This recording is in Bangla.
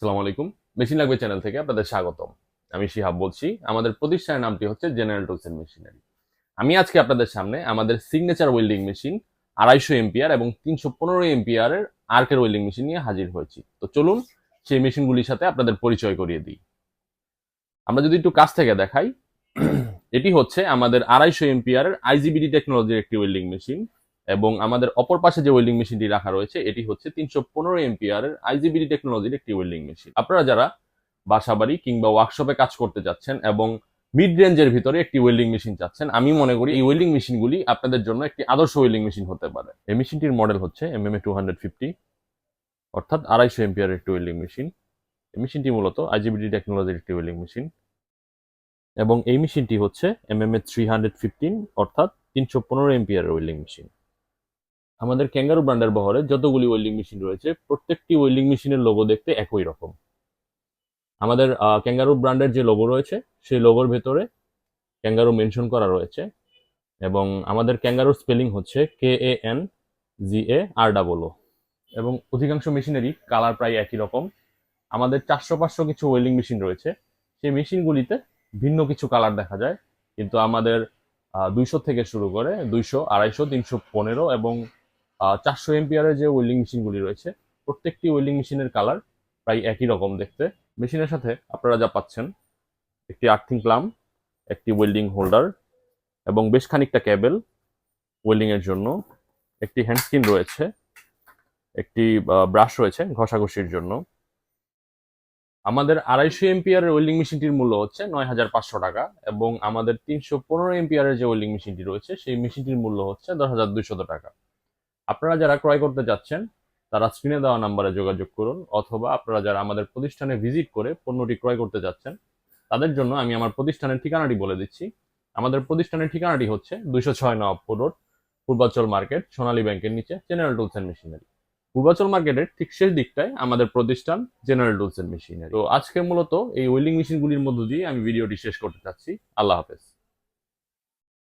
আসসালামু আলাইকুম। মেশিন লাগবে চ্যানেল থেকে আপনাদের স্বাগতম। আমি শিহাব বলছি। আমাদের প্রতিষ্ঠানের নামটি হচ্ছে জেনারেল টুলস এন্ড মেশিনারি আমি আজকে আপনাদের সামনে আমাদের সিগনেচার ওয়েল্ডিং মেশিন আড়াইশো এমপিআর এবং তিনশো পনেরো এমপিআর এর আর্কের ওয়েল্ডিং মেশিন নিয়ে হাজির হয়েছি। তো চলুন সেই মেশিনগুলির সাথে আপনাদের পরিচয় করিয়ে দিই। আমরা যদি একটু কাছ থেকে দেখাই, এটি হচ্ছে আমাদের আড়াইশো এমপিআর এর আইজিবিডি টেকনোলজির একটি ওয়েল্ডিং মেশিন এবং আমাদের অপর পাশে যে ওয়েল্ডিং মেশিনটি রাখা রয়েছে, এটি হচ্ছে তিনশো পনেরো এমপিআর এর আইজিবিডি টেকনোলজির একটি ওয়েল্ডিং মেশিন আপনারা যারা বাসাবাড়ি কিংবা ওয়ার্কশপে কাজ করতে যাচ্ছেন এবং মিড রেঞ্জের ভিতরে একটি ওয়েল্ডিং মেশিন চাচ্ছেন, আমি মনে করি এই ওয়েল্ডিং মেশিনগুলি আপনাদের জন্য একটি আদর্শ ওয়েল্ডিং মেশিন হতে পারে। এই মেশিনটির মডেল হচ্ছে M M A two hundred fifty অর্থাৎ আড়াইশো এমপিআর একটি ওয়েল্ডিং মেশিন এই মেশিনটি মূলত আইজিবিডি টেকনোলজির একটি ওয়েল্ডিং মেশিন এবং এই মেশিনটি হচ্ছে M M A three hundred fifteen অর্থাৎ তিনশো পনেরো এমপিআর ওয়েল্ডিং মেশিন আমাদের ক্যাঙ্গারু ব্র্যান্ডের বহরে যতগুলি ওয়েল্ডিং মেশিন রয়েছে, প্রত্যেকটি ওয়েল্ডিং মেশিনের লোগো দেখতে একই রকম। আমাদের ক্যাঙ্গারু ব্র্যান্ডের যে লোগো রয়েছে, সেই লোগোর ভেতরে ক্যাঙ্গারু মেনশন করা রয়েছে এবং আমাদের ক্যাঙ্গারুর স্পেলিং হচ্ছে কে A N G A R double ও এবং অধিকাংশ মেশিনেরই কালার প্রায় একই রকম। আমাদের চারশো পাঁচশো কিছু ওয়েল্ডিং মেশিন রয়েছে, সেই মেশিনগুলিতে ভিন্ন কিছু কালার দেখা যায়। কিন্তু আমাদের দুইশো থেকে শুরু করে দুইশো, আড়াইশো, তিনশো পনেরো এবং চারশো এমপিআরের যে ওয়েল্ডিং মেশিনগুলি রয়েছে, প্রত্যেকটি ওয়েল্ডিং মেশিনের কালার প্রায় একই রকম দেখতে। মেশিনের সাথে আপনারা যা পাচ্ছেন, একটি আর্থিং প্লাম, একটি ওয়েল্ডিং হোল্ডার এবং বেশ খানিকটা ক্যাবেল ওয়েল্ডিং এর জন্য। একটি হ্যান্ডস্ক্রিন রয়েছে, একটি ব্রাশ রয়েছে ঘষাঘষির জন্য। আমাদের আড়াইশো এমপিআর এর ওয়েল্ডিং মেশিনটির মূল্য হচ্ছে নয় হাজার পাঁচশো টাকা এবং আমাদের তিনশো পনেরো এমপিআর এর যে ওয়েল্ডিং মেশিনটি রয়েছে, সেই মেশিনটির মূল্য হচ্ছে দশ হাজার দুইশত টাকা। আপনারা যারা ক্রয় করতে যাচ্ছেন, তারা স্ক্রিনে দেওয়া নাম্বারে যোগাযোগ করুন, অথবা আপনারা যারা আমাদের প্রতিষ্ঠানে ভিজিট করে পণ্যটি ক্রয় করতে যাচ্ছেন, তাদের জন্য আমি আমার প্রতিষ্ঠানের ঠিকানাটি বলে দিচ্ছি। আমাদের প্রতিষ্ঠানের ঠিকানাটি হচ্ছে দুইশো ছয় নবাবপুর রোড, পূর্বাচল মার্কেট, সোনালী ব্যাংকের নিচে general tools and machinery Purbachal মার্কেটের ঠিক শেষ দিকটায় আমাদের প্রতিষ্ঠান জেনারেল টুলস অ্যান্ড মেশিনারি তো আজকে মূলত এই ওয়েল্ডিং মেশিনগুলির মধ্য দিয়ে আমি ভিডিওটি শেষ করতে চাচ্ছি। আল্লাহ হাফেজ।